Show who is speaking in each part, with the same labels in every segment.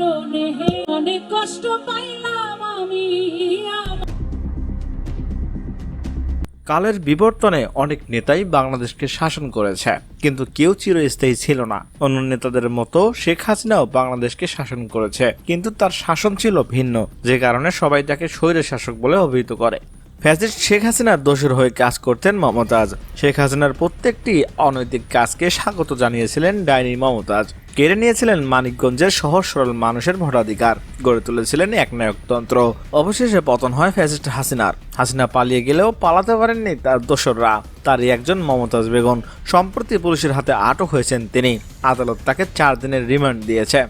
Speaker 1: কারণে অনেক কষ্ট পাইলাম আমি।
Speaker 2: কালের বিবর্তনে অনেক নেতাই বাংলাদেশকে শাসন করেছে, কিন্তু কেউ চিরস্থায়ী ছিল না। অন্য নেতাদের মতো শেখ হাসিনাও বাংলাদেশকে শাসন করেছে, কিন্তু তার শাসন ছিল ভিন্ন, যে কারণে সবাই তাকে স্বৈর শাসক বলে অভিহিত করে। ফ্যাসিস্ট শেখ হাসিনার দোষের হয়ে কাজ করতেন মমতাজ। শেখ হাসিনার প্রত্যেকটি অনৈতিক কাজকে স্বাগত জানিয়েছিলেন ডাইনি মমতাজ। কেড়ে নিয়েছিলেন মানিকগঞ্জের সহজ সরল মানুষের ভোটাধিকার। গড়ে তুলেছিলেন একনায়কতন্ত্র অবশেষে পতন হয় ফ্যাসিস্ট হাসিনার। হাসিনা পালিয়ে গেলেও পালাতে পারেননি তার দোসররা। তারই একজন মমতাজ বেগম। সম্প্রতি পুলিশের হাতে আটক হয়েছেন তিনি। আদালত তাকে চার দিনের রিমান্ড দিয়েছে।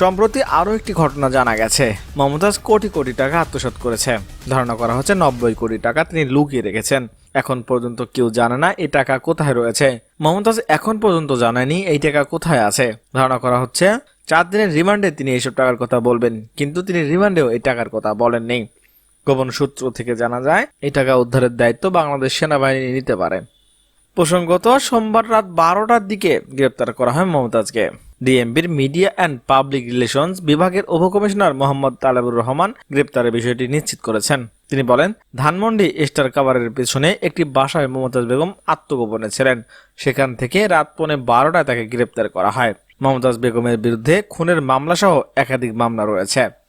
Speaker 2: সম্প্রতি আরও একটি ঘটনা জানা গেছে। মমতাজ কোটি কোটি টাকা আত্মসাৎ করেছে। ধারণা করা হচ্ছে নব্বই কোটি টাকা তিনি লুকিয়ে রেখেছেন। এখন পর্যন্ত কেউ জানে না এই টাকা কোথায় রয়েছে। মমতাজ এখন পর্যন্ত জানায়নি এই টাকা কোথায় আছে। ধারণা করা হচ্ছে, চার দিনের রিমান্ডে তিনি এইসব টাকার কথা বলবেন, কিন্তু তিনি রিমান্ডেও এই টাকার কথা বলেননি। গোপন সূত্র থেকে জানা যায়, এই টাকা উদ্ধারের দায়িত্ব বাংলাদেশ সেনাবাহিনী নিতে পারে। প্রসঙ্গত, সোমবার রাত বারোটার দিকে গ্রেপ্তার করা হয় মমতাজকে ডিএমবির মিডিয়া অ্যান্ড পাবলিক রিলেশনস বিভাগের উপকমিশনার মোহাম্মদ তালেবুর রহমান গ্রেপ্তারের বিষয়টি নিশ্চিত করেছেন। তিনি বলেন, ধানমন্ডি স্টার কাভারের পিছনে একটি বাসায় মমতাজ বেগম আত্মগোপনে ছিলেন। সেখান থেকে রাত পৌনে বারোটায় তাকে গ্রেপ্তার করা হয়। মমতাজ বেগমের বিরুদ্ধে খুনের মামলা সহ একাধিক মামলা রয়েছে।